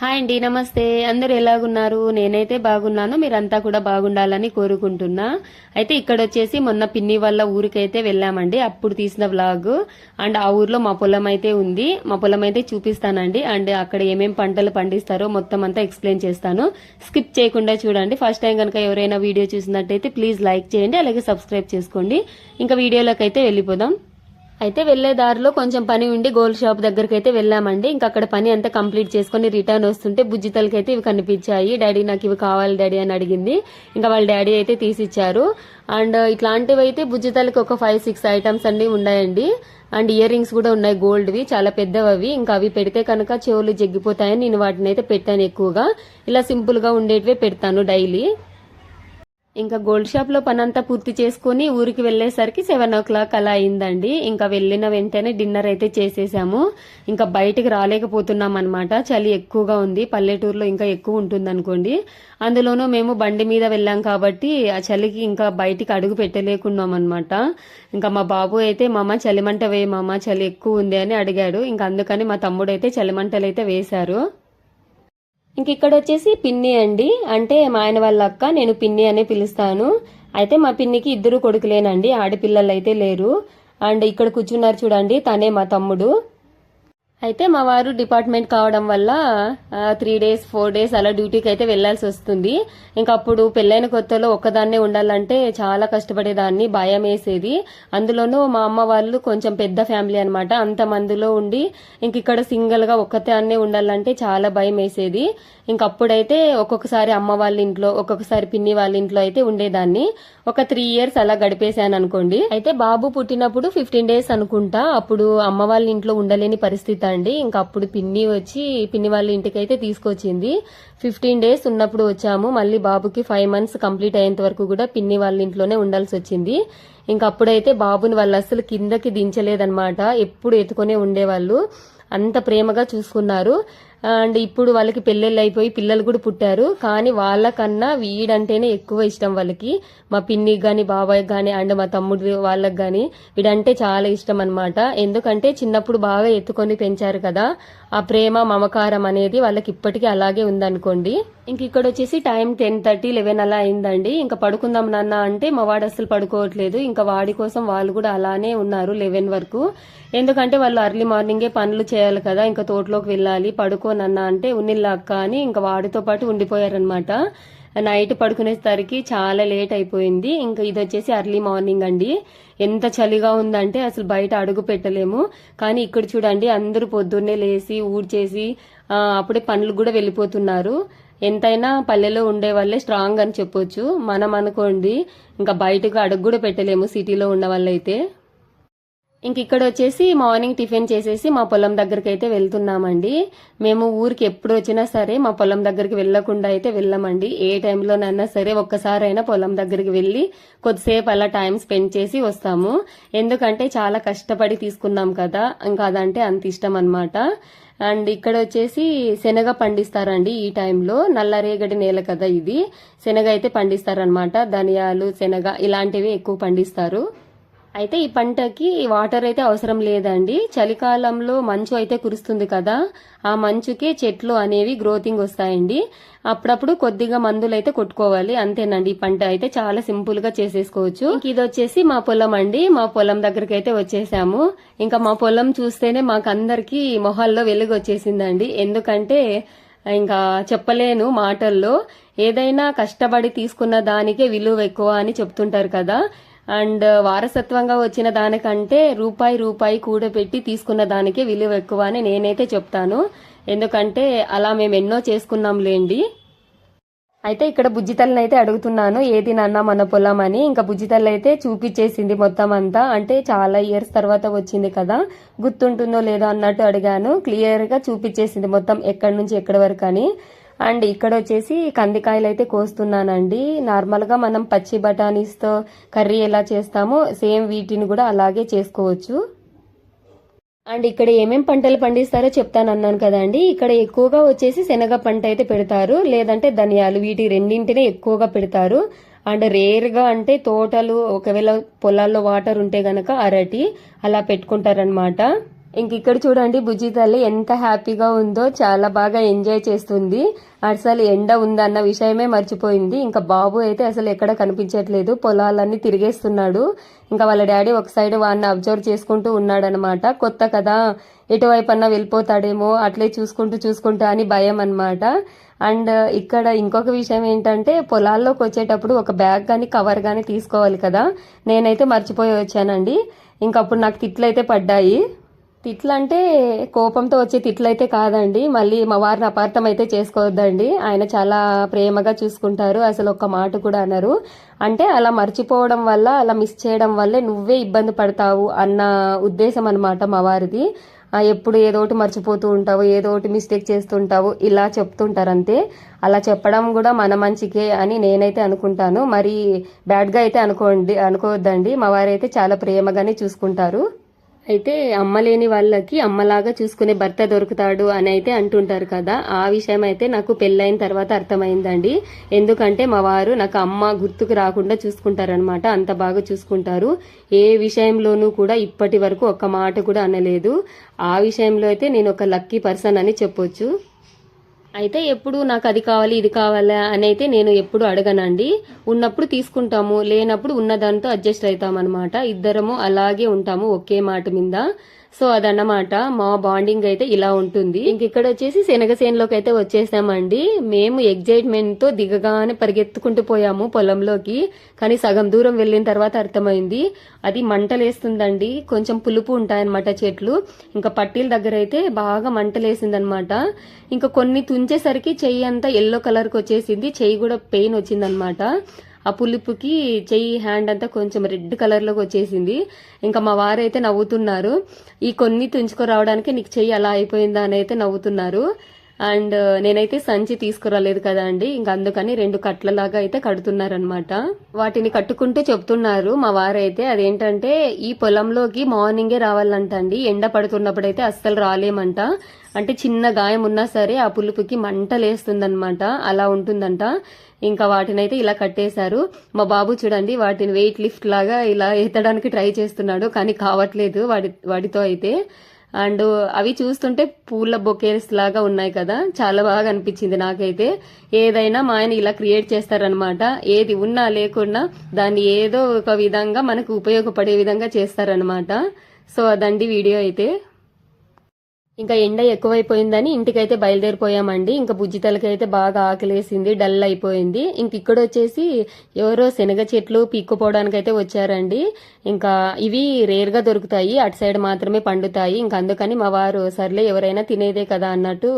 Hi అండి నమస్తే. అందరు ఎలాగున్నారు? నేనైతే బాగున్నాను. మీరంతా కూడా బాగుండాలని కోరుకుంటున్నా. అయితే ఇక్కడ వచ్చేసి మొన్న పిన్ని వాళ్ళ ఊరికైతే వెళ్ళామండి. అప్పుడు తీసిన వ్లాగ్ అండ్ ఆ ఊర్లో మా పొలం అయితే ఉంది. మా పొలం అయితే చూపిస్తానండి. అండ్ అక్కడ ఏమేం పంటలు పండిస్తారో మొత్తం అంతా ఎక్స్ప్లెయిన్ చేస్తాను. స్కిప్ చేయకుండా చూడండి. ఫస్ట్ టైం కనుక ఎవరైనా వీడియో చూసినట్టయితే ప్లీజ్ లైక్ చేయండి. అలాగే సబ్స్క్రైబ్ చేసుకోండి. ఇంకా వీడియోలోకి అయితే వెళ్ళిపోదాం. అయితే వెళ్ళే దారిలో కొంచెం పని ఉండి గోల్డ్ షాప్ దగ్గరికి అయితే వెళ్ళామండి. ఇంకా అక్కడ పని అంతా కంప్లీట్ చేసుకుని రిటర్న్ వస్తుంటే బుజ్జితలకి అయితే ఇవి కనిపించాయి. డాడీ నాకు ఇవి కావాలి డాడీ అని అడిగింది. ఇంకా వాళ్ళ డాడీ అయితే తీసిచ్చారు. అండ్ ఇట్లాంటివి అయితే బుజ్జితలకి ఒక ఫైవ్ సిక్స్ ఐటమ్స్ అన్ని ఉన్నాయండి. అండ్ ఇయర్ రింగ్స్ కూడా ఉన్నాయి గోల్డ్వి. చాలా పెద్దవి అవి ఇంకా అవి పెడితే కనుక చెవులు జగ్గిపోతాయని నేను వాటిని అయితే పెట్టాను ఎక్కువగా. ఇలా సింపుల్గా ఉండేటివే పెడతాను డైలీ. ఇంకా గోల్డ్ షాప్లో పనంతా పూర్తి చేసుకుని ఊరికి వెళ్ళేసరికి సెవెన్ ఓ క్లాక్ అలా అయిందండి. ఇంకా వెళ్ళిన వెంటనే డిన్నర్ అయితే చేసేసాము. ఇంకా బయటికి రాలేకపోతున్నాం అనమాట చలి ఎక్కువగా ఉంది. పల్లెటూరులో ఇంకా ఎక్కువ ఉంటుంది అనుకోండి అందులోనూ మేము బండి మీద వెళ్ళాం కాబట్టి ఆ చలికి ఇంకా బయటికి అడుగు పెట్టలేకున్నాం అనమాట ఇంకా మా బాబు అయితే మామ చలిమంట వేయ మామ చలి ఎక్కువ ఉంది అని అడిగాడు. ఇంకా అందుకని మా తమ్ముడు అయితే చలిమంటలు అయితే వేశారు. ఇంక ఇక్కడ వచ్చేసి పిన్ని అండి. అంటే మా ఆయన వాళ్ళ అక్క నేను పిన్ని అనే పిలుస్తాను. అయితే మా పిన్నికి ఇద్దరు కొడుకులేనండి. ఆడపిల్లలు అయితే లేరు. అండ్ ఇక్కడ కూర్చున్నారు చూడండి తనే మా తమ్ముడు. అయితే మా వారు డిపార్ట్మెంట్ కావడం వల్ల త్రీ డేస్ ఫోర్ డేస్ అలా డ్యూటీకి అయితే వెళ్ళాల్సి వస్తుంది. ఇంకా అప్పుడు పెళ్ళైన కొత్తలో ఒక్కదాన్నే ఉండాలంటే చాలా కష్టపడేదాన్ని భయం వేసేది. అందులోనూ మా అమ్మ వాళ్ళు కొంచెం పెద్ద ఫ్యామిలీ అనమాట అంత మందిలో ఉండి ఇంక ఇక్కడ సింగిల్గా ఒక్కదాన్నే ఉండాలంటే చాలా భయం వేసేది. ఇంక అప్పుడైతే ఒక్కొక్కసారి అమ్మ వాళ్ళ ఇంట్లో ఒక్కొక్కసారి పిన్ని వాళ్ళ ఇంట్లో అయితే ఉండేదాన్ని. ఒక త్రీ ఇయర్స్ అలా గడిపేశాను అనుకోండి. అయితే బాబు పుట్టినప్పుడు ఫిఫ్టీన్ డేస్ అనుకుంటా అప్పుడు అమ్మ వాళ్ళ ఇంట్లో ఉండలేని పరిస్థితి అండి ఇంకా అప్పుడు పిన్ని వచ్చి పిన్ని వాళ్ళ ఇంటికి అయితే తీసుకొచ్చింది. ఫిఫ్టీన్ డేస్ ఉన్నప్పుడు వచ్చాము. మళ్ళీ బాబుకి ఫైవ్ మంత్స్ కంప్లీట్ అయ్యేంత వరకు కూడా పిన్ని వాళ్ళ ఇంట్లోనే ఉండాల్సి వచ్చింది. ఇంకా అప్పుడైతే బాబుని వాళ్ళు అసలు కిందకి దించలేదన్నమాట. ఎప్పుడు ఎత్తుకునే ఉండేవాళ్ళు. అంత ప్రేమగా చూసుకున్నారు. అండ్ ఇప్పుడు వాళ్ళకి పెళ్ళిళ్ళు అయిపోయి పిల్లలు కూడా పుట్టారు. కానీ వాళ్ళకన్నా వీడంటేనే ఎక్కువ ఇష్టం వాళ్ళకి. మా పిన్నికి కానీ బాబాయ్ కానీ అండ్ మా తమ్ముడు వాళ్ళకి కానీ వీడంటే చాలా ఇష్టం అనమాట ఎందుకంటే చిన్నప్పుడు బాగా ఎత్తుకొని పెంచారు కదా. ఆ ప్రేమ మమకారం అనేది వాళ్ళకి ఇప్పటికీ అలాగే ఉందనుకోండి. ఇంక ఇక్కడ వచ్చేసి టైం టెన్ థర్టీ లెవెన్ అలా అయిందండి. ఇంకా పడుకుందాం నాన్న అంటే మా వాడు అసలు పడుకోవట్లేదు. ఇంకా వాడి కోసం వాళ్ళు కూడా అలానే ఉన్నారు లెవెన్ వరకు. ఎందుకంటే వాళ్ళు అర్లీ మార్నింగే పనులు చేయాలి కదా ఇంకా తోటలోకి వెళ్ళాలి పడుకోనన్నా అంటే ఉన్నిళ్ళక్క అని ఇంకా వాడితో పాటు ఉండిపోయారనమాట నైట్ పడుకునేసరికి చాలా లేట్ అయిపోయింది. ఇంకా ఇది వచ్చేసి అర్లీ మార్నింగ్ అండి. ఎంత చలిగా ఉందంటే అసలు బయట అడుగు పెట్టలేము. కానీ ఇక్కడ చూడండి అందరూ పొద్దున్నే లేచి ఊడ్చేసి అప్పుడే పనులు కూడా వెళ్ళిపోతున్నారు. ఎంతైనా పల్లెలో ఉండే వాళ్ళే స్ట్రాంగ్ అని చెప్పొచ్చు. మనం అనుకోండి ఇంకా బయటకు అడుగు కూడా పెట్టలేము సిటీలో ఉన్న వాళ్ళైతే. ఇంక ఇక్కడ వచ్చేసి మార్నింగ్ టిఫిన్ చేసేసి మా పొలం దగ్గరికి అయితే వెళ్తున్నామండి. మేము ఊరికి ఎప్పుడు వచ్చినా సరే మా పొలం దగ్గరికి వెళ్ళకుండా అయితే వెళ్ళమండి. ఏ టైంలోనైనా సరే ఒక్కసారైనా పొలం దగ్గరికి వెళ్ళి కొద్దిసేపు అలా టైం స్పెండ్ చేసి వస్తాము. ఎందుకంటే చాలా కష్టపడి తీసుకున్నాం కదా. ఇంకా అదంటే అంత ఇష్టం అనమాట అండ్ ఇక్కడ వచ్చేసి శనగ పండిస్తారండి ఈ టైంలో. నల్లరేగడి నేల కదా ఇది. శనగ అయితే పండిస్తారనమాట ధనియాలు శనగ ఇలాంటివి ఎక్కువ పండిస్తారు. అయితే ఈ పంటకి వాటర్ అయితే అవసరం లేదండి. చలికాలంలో మంచు అయితే కురుస్తుంది కదా ఆ మంచుకే చెట్లు అనేవి గ్రోతింగ్ వస్తాయండి. అప్పుడప్పుడు కొద్దిగా మందులు అయితే కొట్టుకోవాలి అంతేనండి. ఈ పంట అయితే చాలా సింపుల్గా చేసేసుకోవచ్చు. ఇది వచ్చేసి మా పొలం అండి. మా పొలం దగ్గరికి అయితే వచ్చేసాము. ఇంకా మా పొలం చూస్తేనే మాకందరికి మొహాల్లో వెలుగు వచ్చేసిందండి. ఎందుకంటే ఇంకా చెప్పలేను మాటల్లో. ఏదైనా కష్టపడి తీసుకున్న దానికే విలువ ఎక్కువ అని చెప్తుంటారు కదా. అండ్ వారసత్వంగా వచ్చిన దానికంటే రూపాయి రూపాయి కూడబెట్టి తీసుకున్న దానికే విలువ ఎక్కువ అని నేనైతే చెప్తాను. ఎందుకంటే అలా మేము ఎన్నో చేసుకున్నాం లేండి. అయితే ఇక్కడ బుజ్జితల్ని అయితే అడుగుతున్నాను ఏది నాన్న మన పొలం అని. ఇంకా బుజ్జితల్లి అయితే చూపించేసింది మొత్తం అంతా. అంటే చాలా ఇయర్స్ తర్వాత వచ్చింది కదా గుర్తుంటుందో లేదో అన్నట్టు అడిగాను. క్లియర్గా చూపించేసింది మొత్తం ఎక్కడి నుంచి ఎక్కడి వరకు అని. అండ్ ఇక్కడ వచ్చేసి కందికాయలు అయితే కోస్తున్నానండి నార్మల్గా మనం పచ్చి బఠానీస్తో కర్రీ ఎలా చేస్తామో సేమ్ వీటిని కూడా అలాగే చేసుకోవచ్చు. అండ్ ఇక్కడ ఏమేం పంటలు పండిస్తారో చెప్తాను అన్నాను కదండి. ఇక్కడ ఎక్కువగా వచ్చేసి శనగ పంట అయితే పెడతారు. లేదంటే ధనియాలు వీటి రెండింటినే ఎక్కువగా పెడతారు. అండ్ రేర్గా అంటే తోటలు ఒకవేళ పొలాల్లో వాటర్ ఉంటే గనక అరటి అలా పెట్టుకుంటారనమాట ఇంక ఇక్కడ చూడండి బుజ్జి తల్లి ఎంత హ్యాపీగా ఉందో చాలా బాగా ఎంజాయ్ చేస్తుంది. అసలు ఎండ ఉందన్న విషయమే మర్చిపోయింది. ఇంకా బాబు అయితే అసలు ఎక్కడ కనిపించట్లేదు. పొలాలన్నీ తిరిగేస్తున్నాడు. ఇంకా వాళ్ళ డాడీ ఒక సైడ్ వాడిని అబ్జర్వ్ చేసుకుంటూ ఉన్నాడనమాట కొత్త కదా ఎటువైపు అన్నా వెళ్ళిపోతాడేమో అట్లే చూసుకుంటూ చూసుకుంటా అని భయం అనమాట అండ్ ఇక్కడ ఇంకొక విషయం ఏంటంటే పొలాల్లోకి వచ్చేటప్పుడు ఒక బ్యాగ్ కానీ కవర్ కానీ తీసుకోవాలి కదా. నేనైతే మర్చిపోయి వచ్చానండి. ఇంకప్పుడు నాకు తిట్లు అయితే పడ్డాయి. తిట్లు అంటే కోపంతో వచ్చే తిట్లు అయితే కాదండి. మళ్ళీ మా వారిని అపార్థం అయితే చేసుకోవద్దండి. ఆయన చాలా ప్రేమగా చూసుకుంటారు. అసలు ఒక్క మాట కూడా అన్నారు అంటే అలా మర్చిపోవడం వల్ల అలా మిస్ చేయడం వల్లే నువ్వే ఇబ్బంది పడతావు అన్న ఉద్దేశం అనమాట మా వారిది. ఎప్పుడు ఏదో ఒకటి మర్చిపోతూ ఉంటావు ఏదో ఒకటి మిస్టేక్ చేస్తుంటావు ఇలా చెప్తుంటారు అంతే అలా చెప్పడం కూడా మన మంచికే అని నేనైతే అనుకుంటాను. మరి బ్యాడ్గా అయితే అనుకోండి అనుకోవద్దండి. మా వారైతే చాలా ప్రేమగానే చూసుకుంటారు. అయితే అమ్మ లేని వాళ్ళకి అమ్మలాగా చూసుకునే భర్త దొరుకుతాడు అని అయితే అంటుంటారు కదా. ఆ విషయం అయితే నాకు పెళ్ళైన తర్వాత అర్థమైందండి. ఎందుకంటే మా వారు నాకు అమ్మ గుర్తుకు రాకుండా చూసుకుంటారనమాట అంత బాగా చూసుకుంటారు. ఏ విషయంలోనూ కూడా ఇప్పటి వరకు ఒక్క మాట కూడా అనలేదు. ఆ విషయంలో అయితే నేను ఒక లక్కీ పర్సన్ అని చెప్పొచ్చు. అయితే ఎప్పుడు నాకు అది కావాలి ఇది కావాలా అని అయితే నేను ఎప్పుడు అడగనండి. ఉన్నప్పుడు తీసుకుంటాము లేనప్పుడు ఉన్న దాంతో అడ్జస్ట్ అవుతాం అనమాట ఇద్దరము అలాగే ఉంటాము ఒకే మాట మీద. సో అదన్నమాట. మా బాండింగ్ అయితే ఇలా ఉంటుంది. ఇంక ఇక్కడ వచ్చేసి శనగసేనలోకి అయితే వచ్చేసామండి. మేము ఎగ్జైట్మెంట్తో దిగగానే పరిగెత్తుకుంటూ పోయాము పొలంలోకి. కానీ సగం దూరం వెళ్ళిన తర్వాత అర్థమైంది. అది మంటలేస్తుందండి. కొంచెం పులుపు ఉంటాయన్నమాట చెట్లు. ఇంకా పట్టీల దగ్గర అయితే బాగా మంటలేసిందనమాట ఇంకా కొన్ని తుంచేసరికి చెయ్యి అంతా ఎల్లో కలర్కి వచ్చేసింది. చెయ్యి కూడా పెయిన్ వచ్చిందనమాట ఆ పులుపుకి చెయ్యి హ్యాండ్ అంతా కొంచెం రెడ్ కలర్లోకి వచ్చేసింది. ఇంకా మా వారైతే నవ్వుతున్నారు. ఈ కొన్ని తుంచుకురావడానికి నీకు చెయ్యి అలా అయిపోయిందా అని అయితే నవ్వుతున్నారు. అండ్ uh, నేనైతే సంచి తీసుకురాలేదు కదా అండి. ఇంకా అందుకని రెండు కట్లలాగా అయితే కడుతున్నారనమాట వాటిని కట్టుకుంటూ చెప్తున్నారు మా వారైతే. అదేంటంటే ఈ పొలంలోకి మార్నింగే రావాలంటండి ఎండ పడుతున్నప్పుడైతే అస్సలు రాలేమంట. అంటే చిన్న గాయం ఉన్నా సరే ఆ పులుపుకి మంటలేస్తుందనమాట అలా ఉంటుందంట. ఇంకా వాటినైతే ఇలా కట్టేశారు. మా బాబు చూడండి వాటిని వెయిట్ లిఫ్ట్ లాగా ఇలా ఎత్తడానికి ట్రై చేస్తున్నాడు. కానీ కావట్లేదు వాడి వాటితో అయితే. అండ్ అవి చూస్తుంటే పూల బొకేస్ లాగా ఉన్నాయి కదా. చాలా బాగా అనిపించింది నాకైతే. ఏదైనా మా ఆయన ఇలా క్రియేట్ చేస్తారనమాట ఏది ఉన్నా లేకున్నా దాన్ని ఏదో ఒక విధంగా మనకు ఉపయోగపడే విధంగా చేస్తారనమాట సో అదండి వీడియో అయితే. ఇంకా ఎండ ఎక్కువైపోయిందని ఇంటికైతే బయలుదేరిపోయామండి. ఇంకా బుజ్జితలకైతే బాగా ఆకలేసింది డల్ అయిపోయింది. ఇంక ఇక్కడ వచ్చేసి ఎవరో శనగ చెట్లు పీక్కుపోవడానికైతే వచ్చారండి. ఇంకా ఇవి రేర్గా దొరుకుతాయి అటు సైడ్ మాత్రమే పండుతాయి. ఇంకా అందుకని మా వారు సర్లే ఎవరైనా తినేదే కదా అన్నట్టు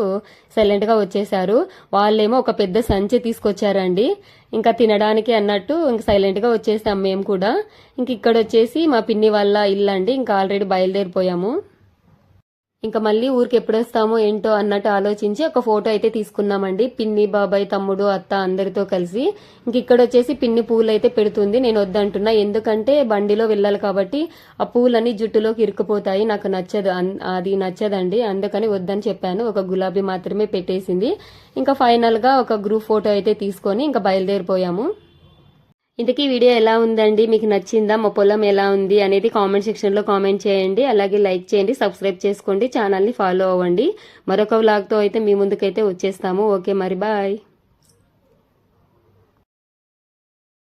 సైలెంట్గా వచ్చేసారు వాళ్ళేమో ఒక పెద్ద సంచి తీసుకొచ్చారండి. ఇంకా తినడానికి అన్నట్టు ఇంకా సైలెంట్గా వచ్చేసాం మేము కూడా. ఇంక ఇక్కడ వచ్చేసి మా పిన్ని వాళ్ళ ఇల్లు అండి ఇంకా ఆల్రెడీ బయలుదేరిపోయాము. ఇంకా మళ్ళీ ఊరికి ఎప్పుడొస్తామో ఏంటో అన్నట్టు ఆలోచించి ఒక ఫోటో అయితే తీసుకున్నామండి. పిన్ని బాబాయ్ తమ్ముడు అత్త అందరితో కలిసి. ఇంక ఇక్కడ వచ్చేసి పిన్ని పూలు అయితే పెడుతుంది. నేను వద్దంటున్నా. ఎందుకంటే బండిలో వెళ్ళాలి కాబట్టి ఆ పూలన్నీ జుట్టులోకి ఇరుక్కుపోతాయి. నాకు నచ్చదు. అన్- అది నచ్చదండి. అందుకని వద్దని చెప్పాను. ఒక గులాబీ మాత్రమే పెట్టేసింది. ఇంకా ఫైనల్గా ఒక గ్రూప్ ఫోటో అయితే తీసుకొని ఇంకా బయలుదేరిపోయాము. ఇంతకీ వీడియో ఎలా ఉందండి? మీకు నచ్చిందా? మా పొలం ఎలా ఉంది? అనేది కామెంట్ సెక్షన్లో కామెంట్ చేయండి. అలాగే లైక్ చేయండి. సబ్స్క్రైబ్ చేసుకోండి. ఛానల్ని ఫాలో అవ్వండి. మరొక వ్లాగ్తో అయితే మీ ముందుకైతే వచ్చేస్తాము. ఓకే మరి బాయ్